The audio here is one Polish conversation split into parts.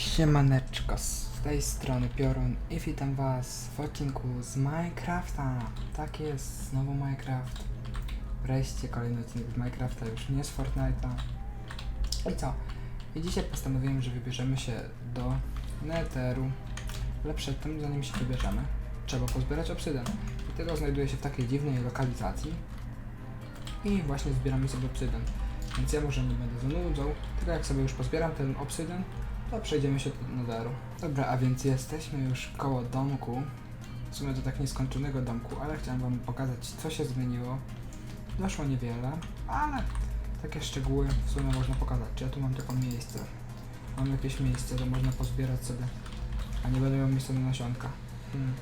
Siemaneczko, z tej strony Piorun i witam was w odcinku z Minecrafta. Tak jest, znowu Minecraft. Wreszcie kolejny odcinek z Minecrafta, już nie z Fortnite'a. I co? I dzisiaj postanowiłem, że wybierzemy się do Netheru. Ale przed tym, zanim się wybierzemy, trzeba pozbierać obsydian. I tego znajduje się w takiej dziwnej lokalizacji. I właśnie zbieramy sobie obsydian. Więc ja może nie będę zanudzał, tylko jak sobie już pozbieram ten obsydian, to przejdziemy się do Netheru. Dobra, a więc jesteśmy już koło domku. W sumie do tak nieskończonego domku, ale chciałem wam pokazać, co się zmieniło. Doszło niewiele, ale takie szczegóły w sumie można pokazać. Ja tu mam tylko miejsce? Mam jakieś miejsce, to można pozbierać sobie, a nie będę miał miejsca na nasionka. Hmm.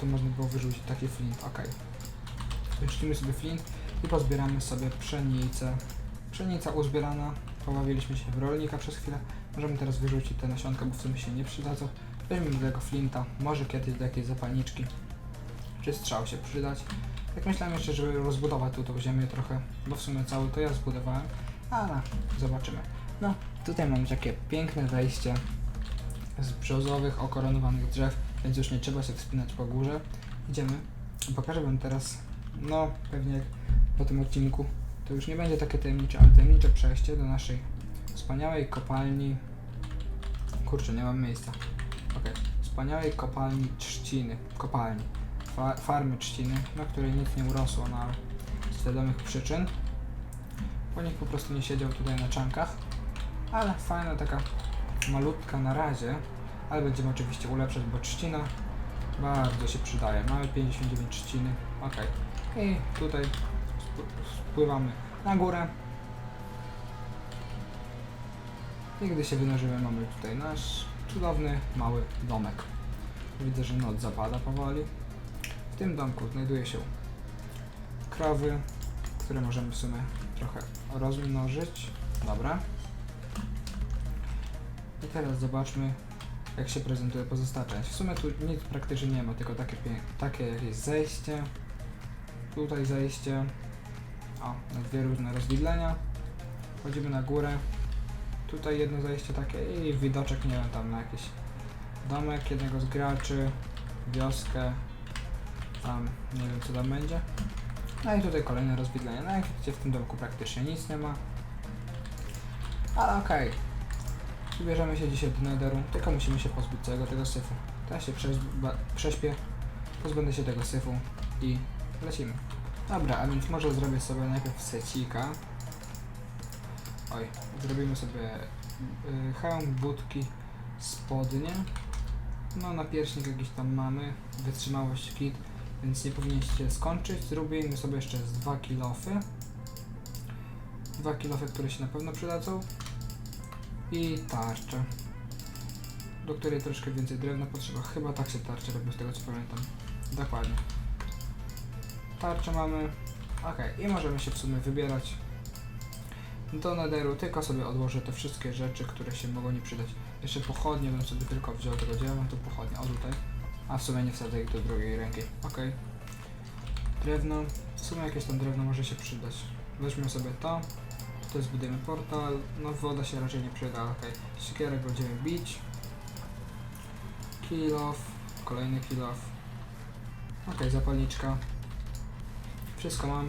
Tu można było wyrzucić? Taki flint, okej. Wyrzucimy sobie flint i pozbieramy sobie pszenicę. Pszenica uzbierana, pobawiliśmy się w rolnika przez chwilę. Możemy teraz wyrzucić te nasionka, bo w sumie się nie przydadzą. Weźmiemy do tego flinta, może kiedyś do jakiejś zapalniczki, czy strzał się przydać. Tak myślałem jeszcze, żeby rozbudować tu tą ziemię trochę, bo w sumie cały to ja zbudowałem, ale zobaczymy. No, tutaj mamy takie piękne wejście z brzozowych, okoronowanych drzew, więc już nie trzeba się wspinać po górze. Idziemy. Pokażę wam teraz, no pewnie po tym odcinku, to już nie będzie takie tajemnicze, ale tajemnicze przejście do naszej wspaniałej kopalni. Kurczę, nie mam miejsca. Okej. Wspaniałej kopalni trzciny. Kopalni. Fa farmy trzciny, na której nic nie urosło na z wiadomych przyczyn. Bo nikt po prostu nie siedział tutaj na czankach. Ale fajna taka malutka na razie. Ale będziemy oczywiście ulepszać, bo trzcina bardzo się przydaje. Mamy 59 trzciny. Okej. I tutaj spływamy na górę. I gdy się wynurzymy, mamy tutaj nasz cudowny, mały domek. Widzę, że noc zapada powoli. W tym domku znajduje się krowy, które możemy w sumie trochę rozmnożyć. Dobra. I teraz zobaczmy, jak się prezentuje pozostała część. W sumie tu nic praktycznie nie ma, tylko takie, takie jakieś zejście. Tutaj zejście. O, na dwie różne rozwidlenia. Chodzimy na górę. Tutaj jedno zejście takie i widoczek, nie wiem, tam na jakiś domek jednego z graczy, wioskę, tam nie wiem co tam będzie. No i tutaj kolejne rozwidlenie. No jak widzicie w tym domku praktycznie nic nie ma. Ale okej. Wybierzemy się dzisiaj do Netheru, tylko musimy się pozbyć całego tego syfu. Ja się prześpię, pozbędę się tego syfu i lecimy. Dobra, a więc może zrobię sobie najpierw secika. Oj, zrobimy sobie y, hełm, budki, spodnie. No na pierśnik jakiś tam mamy, wytrzymałość kit, więc nie powinien się skończyć. Zrobimy sobie jeszcze z dwa kilofy. Dwa kilofy, które się na pewno przydadzą. I tarczę, do której troszkę więcej drewna potrzeba. Chyba tak się tarczę robi z tego co pamiętam. Dokładnie. Tarczę mamy. Okej, i możemy się w sumie wybierać do Netheru, tylko sobie odłożę te wszystkie rzeczy, które się mogą nie przydać. Jeszcze pochodnie bym sobie tylko wziął tego dzieła, mam tu pochodnie, o tutaj. A w sumie nie wsadzę ich do drugiej ręki. Okej. Drewno, w sumie jakieś tam drewno może się przydać. Weźmy sobie to, tutaj zbudujemy portal, no woda się raczej nie przyda, okej. Siekierek będziemy bić. Kill off, kolejny kill off. Okej, zapalniczka. Wszystko mam,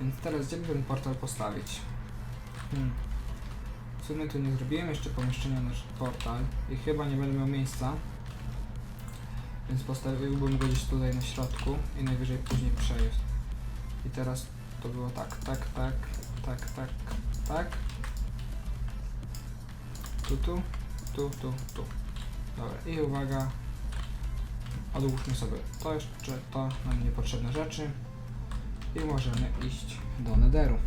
więc teraz gdzie by ten portal postawić? Hmm. W sumie tu nie zrobiłem jeszcze pomieszczenia na portal i chyba nie będę miał miejsca. Więc postawiłbym go gdzieś tutaj na środku i najwyżej później przejść. I teraz to było tak, tak, tak, tak, tak, tak. Tu, tu, tu, tu, tu. Dobra, i uwaga. Odłóżmy sobie to jeszcze, to nam niepotrzebne rzeczy. I możemy iść do Netheru.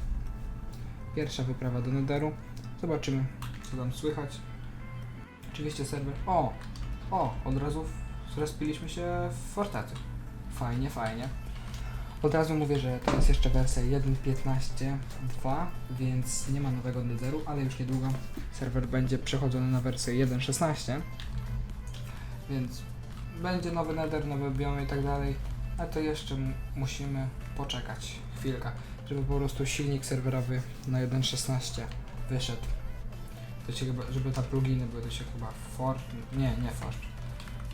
Pierwsza wyprawa do Netheru. Zobaczymy, co tam słychać. Oczywiście serwer. O! O! Od razu zrespiliśmy się w fortecy. Fajnie, fajnie. Od razu mówię, że to jest jeszcze wersja 1.15.2, więc nie ma nowego Netheru, ale już niedługo serwer będzie przechodzony na wersję 1.16. Więc będzie nowy Nether, nowe biomy i tak dalej, a to jeszcze musimy poczekać chwilkę, żeby po prostu silnik serwerowy na 1.16 wyszedł. To się chyba, żeby ta pluginy były, to się chyba Fort... Nie, nie Fort.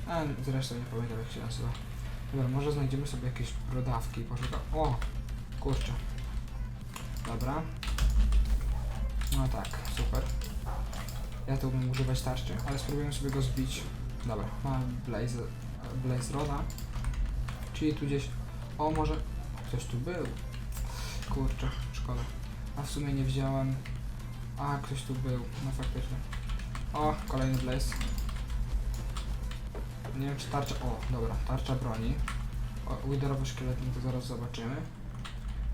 A zresztą nie pamiętam jak się nazywa. Dobra, może znajdziemy sobie jakieś brodawki. Poszukam. O! Kurczę. Dobra. No tak, super. Ja tu umiem używać tarczy, ale spróbujemy sobie go zbić. Dobra, mamy Blaze, Blaze Roda. Czyli tu gdzieś... O, może... Ktoś tu był. Kurczę, szkoda. A w sumie nie wziąłem. A, ktoś tu był. No faktycznie. O, kolejny Blaze. Nie wiem czy tarcza... O, dobra, tarcza broni. Widerowy szkielet, no to zaraz zobaczymy.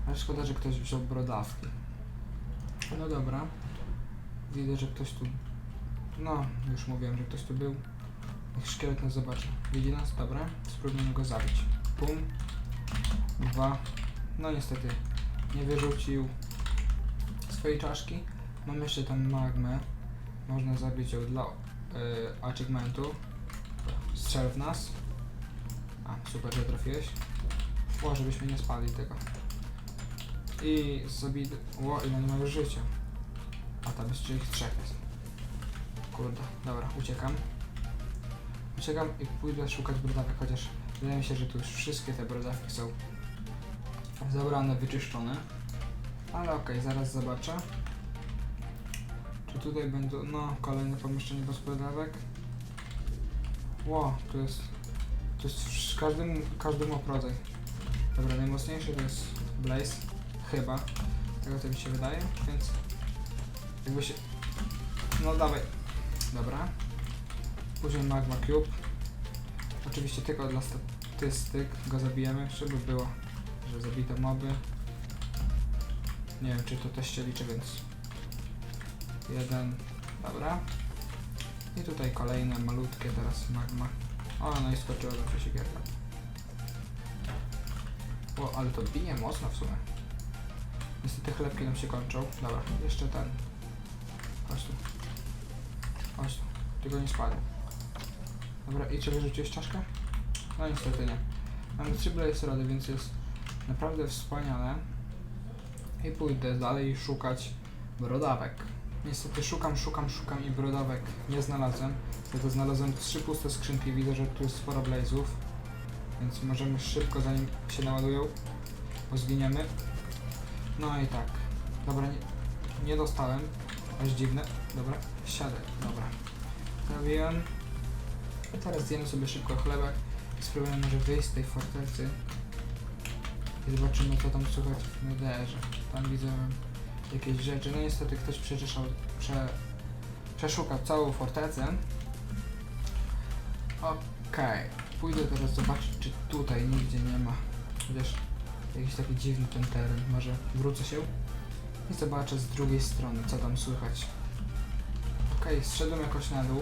Ale szkoda, że ktoś wziął brodawki. No dobra. Widzę, że ktoś tu... No, już mówiłem, że ktoś tu był. Niech szkielet nas zobaczy. Widzi nas? Dobra. Spróbujmy go zabić. Pum. Dwa. No niestety. Nie wyrzucił swojej czaszki. Mam jeszcze tam magmę. Można zabić ją dla y, achievementu. Strzel w nas. A, super, że trafiłeś. O, żebyśmy nie spadli tego. I zabij... Ło, ile nie ma już życia. A tam jeszcze ich trzech jest. Kurde, dobra, uciekam. Uciekam i pójdę szukać brodawek, chociaż wydaje mi się, że tu już wszystkie te brodawki są zabrane, wyczyszczone. Ale okej, zaraz zobaczę. Czy tutaj będą... No, kolejne pomieszczenie brodawek. Ło, tu jest... Tu jest każdy, każdy mop rodzaj. Dobra, najmocniejszy to jest Blaze. Chyba. Tego to mi się wydaje, więc... Jakby się... No dawaj. Dobra. Później Magma Cube. Oczywiście tylko dla statystyk go zabijemy, żeby było, że zabite moby. Nie wiem, czy to też się liczy, więc... Jeden. Dobra. I tutaj kolejne, malutkie teraz magma. O, no i skoczyło zawsze siekierka. O, ale to bije mocno w sumie. Niestety chlebki nam się kończą. Dobra, jeszcze ten. Chodź tu. Chodź tu. Tylko nie spadł. Dobra, i czy wyrzuciłeś czaszkę? No niestety nie. Mamy trzy blaze rody, więc jest naprawdę wspaniale. I pójdę dalej szukać brodawek. Niestety szukam, szukam, szukam i brodawek nie znalazłem. Za to znalazłem trzy puste skrzynki. Widzę, że tu jest sporo blazów. Więc możemy szybko, zanim się naładują, bo zginiemy. No i tak. Dobra, nie, nie dostałem. Aż dziwne. Dobra, siadę. Dobra. Zrobiłem. Teraz zjemy sobie szybko chlebek. i Spróbujemy może wyjść z tej fortecy. I zobaczymy co tam słychać w nederze. Tam widzę jakieś rzeczy. No niestety ktoś prze, przeszukał całą fortecę. Okej. Pójdę teraz zobaczyć, czy tutaj nigdzie nie ma. Chociaż jakiś taki dziwny ten teren. Może wrócę się i zobaczę z drugiej strony, co tam słychać. Okej, zszedłem jakoś na dół.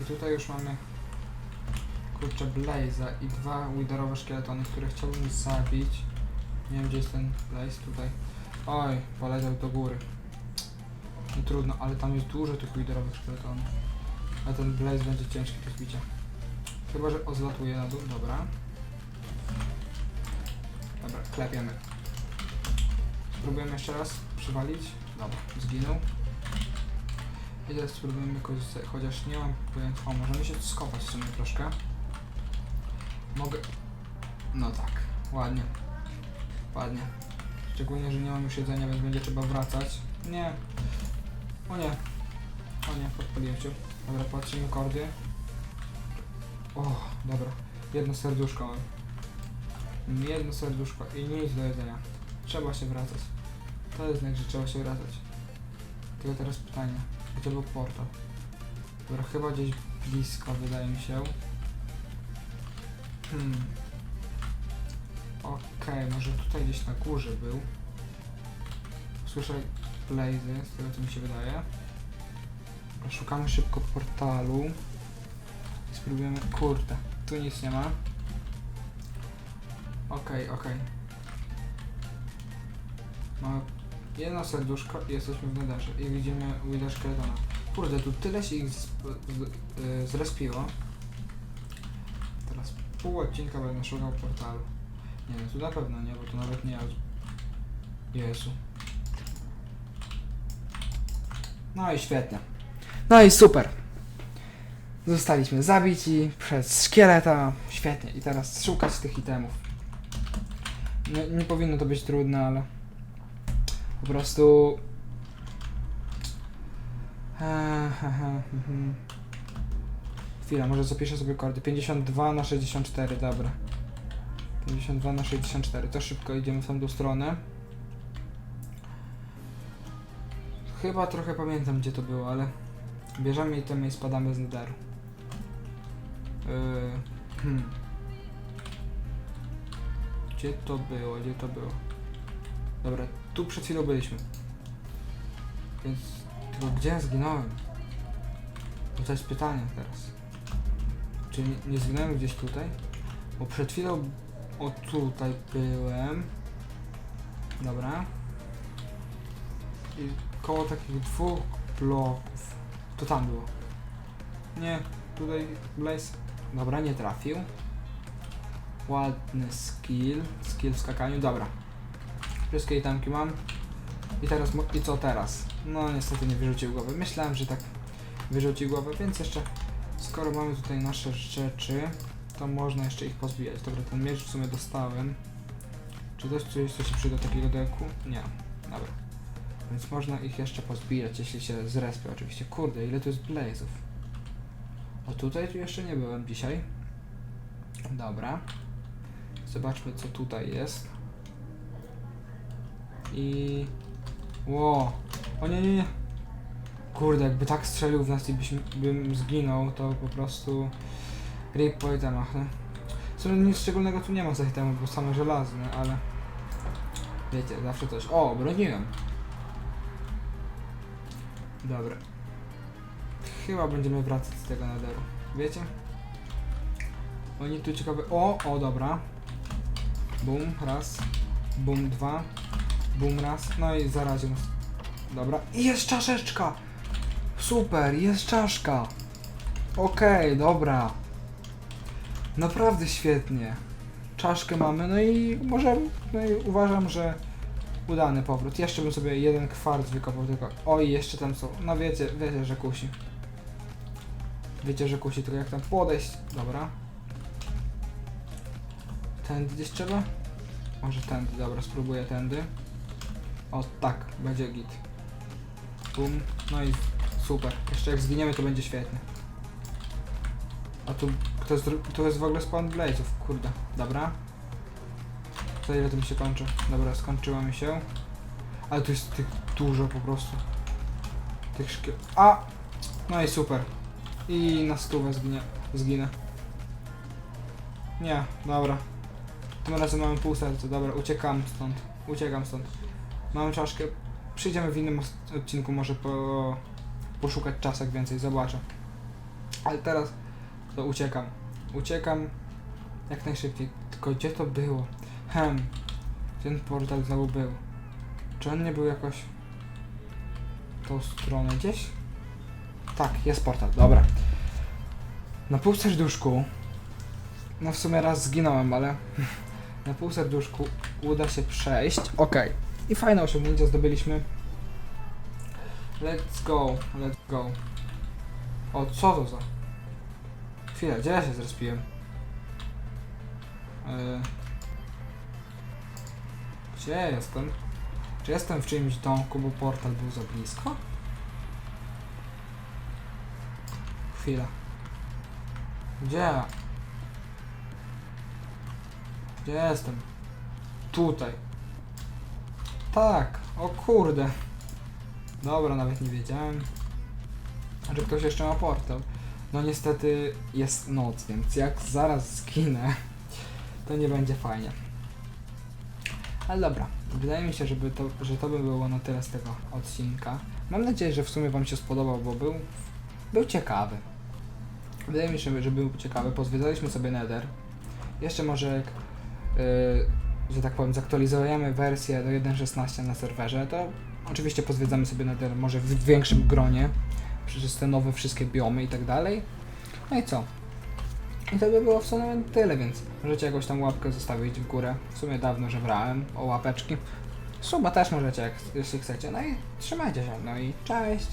I tutaj już mamy kurczę Blaze'a i dwa Witherowe szkieletony, które chciałbym zabić. Nie wiem gdzie jest ten Blaze tutaj. Oj, poleciał do góry. No trudno, ale tam jest dużo tych Witherowych szkieletonów. A ten Blaze będzie ciężki do zbicia. Chyba, że ozlatuje na dół, dobra. Dobra, klepiemy. Spróbujemy jeszcze raz przywalić. Dobra, zginął. I teraz spróbujemy z- chociaż nie mam pojęcia, o, możemy się skopać w sumie troszkę. Mogę... No tak, ładnie. Ładnie. Szczególnie, że nie mam już jedzenia, więc będzie trzeba wracać. Nie. O nie. O nie, podpaliłem się. Dobra, patrzymy kordy. O, dobra. Jedno serduszko. Mam Jedno serduszko i nic do jedzenia. Trzeba się wracać. To jest znak, że trzeba się wracać. Tylko teraz pytanie. Gdzie był portal? Dobra, chyba gdzieś blisko, wydaje mi się. Hmm. Okej, może tutaj gdzieś na górze był. Słyszę blazy, z tego co mi się wydaje. Szukamy szybko portalu. I spróbujemy... Kurde, tu nic nie ma. Okej, okej. Mamy jedno serduszko i jesteśmy w nederze. I widzimy Wither Skeletona. Kurde, tu tyle się ich z, z, y, zrespiło. Teraz pół odcinka będę szukał portalu. Nie tu na pewno nie, bo to nawet nie ja. Jezu. No i świetnie. No i super. Zostaliśmy zabici przez szkieleta. Świetnie. I teraz szukać tych itemów. Nie, nie powinno to być trudne, ale po prostu. He, mhm. Chwila, może zapiszę sobie kordy. 52 na 64, dobra. 52 na 64. To szybko idziemy w tamtą stronę. Chyba trochę pamiętam gdzie to było, ale bierzemy itemy i spadamy z netheru. Yy, hmm. Gdzie to było? Gdzie to było? Dobra, tu przed chwilą byliśmy. Więc tylko gdzie ja zginąłem? No to jest pytanie teraz. Czy nie, nie zginąłem gdzieś tutaj? Bo przed chwilą o tutaj byłem. Dobra. I koło takich dwóch bloków. To tam było. Nie, tutaj Blaze. Dobra, nie trafił. Ładny skill. Skill w skakaniu, dobra. Wszystkie itemki mam. I teraz, i co teraz? No niestety nie wyrzucił głowy. Myślałem, że tak wyrzucił głowę, więc jeszcze skoro mamy tutaj nasze rzeczy, to można jeszcze ich pozbijać. Dobra, ten miecz w sumie dostałem. Czy to jest coś, co się przyda takiego deku? Nie. Dobra. Więc można ich jeszcze pozbijać, jeśli się zrespią oczywiście. Kurde, ile tu jest blazów. O tutaj tu jeszcze nie byłem dzisiaj. Dobra. Zobaczmy co tutaj jest. I... Ło. O nie, nie, nie. Kurde, jakby tak strzelił w nas i byśmy, bym zginął, to po prostu... Rip po itemach. W sumie nic szczególnego tu nie ma za itemów, bo same żelazne, ale... Wiecie, zawsze coś... O, broniłem. Dobra. Chyba będziemy wracać z tego naderu. Wiecie? Oni tu ciekawe... O, o, dobra. Bum, raz. Bum, dwa. Bum, raz. No i zaraził nas. Dobra. I jest czaszeczka! Super, jest czaszka! Okej, dobra. Naprawdę świetnie. Czaszkę mamy, no i może, no i uważam, że udany powrót. Jeszcze bym sobie jeden kwarc wykopał tylko. Oj, jeszcze tam są. No wiecie, wiecie, że kusi. Wiecie, że kusi, tylko jak tam podejść. Dobra. Tędy gdzieś trzeba? Może tędy, dobra, spróbuję tędy. O, tak, będzie git. Bum, no i super. Jeszcze jak zginiemy, to będzie świetnie. A tu, to jest, jest w ogóle spawn blazów, kurde. Dobra. Za ile to mi się kończy? Dobra, skończyła mi się. Ale tu jest tych dużo po prostu. Tych szkiel... A! No i super. I na stówę zginie, zginę. Nie, dobra. Tym razem mamy pół serca, dobra, uciekam stąd. Uciekam stąd. Mamy czaszkę. Przyjdziemy w innym odcinku może po... poszukać czasek więcej, zobaczę. Ale teraz to uciekam. Uciekam jak najszybciej. Tylko gdzie to było? Hem. Ten portal znowu był. Czy on nie był jakoś w tą stronę gdzieś? Tak, jest portal, dobra. Na pół serduszku. No w sumie raz zginąłem, ale na pół serduszku uda się przejść. Okej. I fajne osiągnięcia zdobyliśmy. Let's go, let's go. O, co to za? Chwila, gdzie ja się zrespiłem? Yy. Gdzie jestem? Czy jestem w czyimś domku, bo portal był za blisko? Chwila. Gdzie? ja? Gdzie jestem? Tutaj. Tak, o kurde. Dobra, nawet nie wiedziałem, że ktoś jeszcze ma portal. No niestety jest noc, więc jak zaraz zginę, to nie będzie fajnie. Ale dobra, wydaje mi się, żeby to, że to by było na tyle z tego odcinka. Mam nadzieję, że w sumie Wam się spodobał, bo był, był ciekawy. Wydaje mi się, że był ciekawy. Pozwiedzaliśmy sobie Nether. Jeszcze może, jak, yy, że tak powiem, zaktualizujemy wersję do 1.16 na serwerze, to oczywiście pozwiedzamy sobie Nether może w większym gronie, przez te nowe wszystkie biomy i tak dalej. No i co? I to by było w sumie tyle, więc możecie jakąś tam łapkę zostawić w górę. W sumie dawno żebrałem o łapeczki. Suba też możecie, jak, jeśli chcecie. No i trzymajcie się, no i cześć!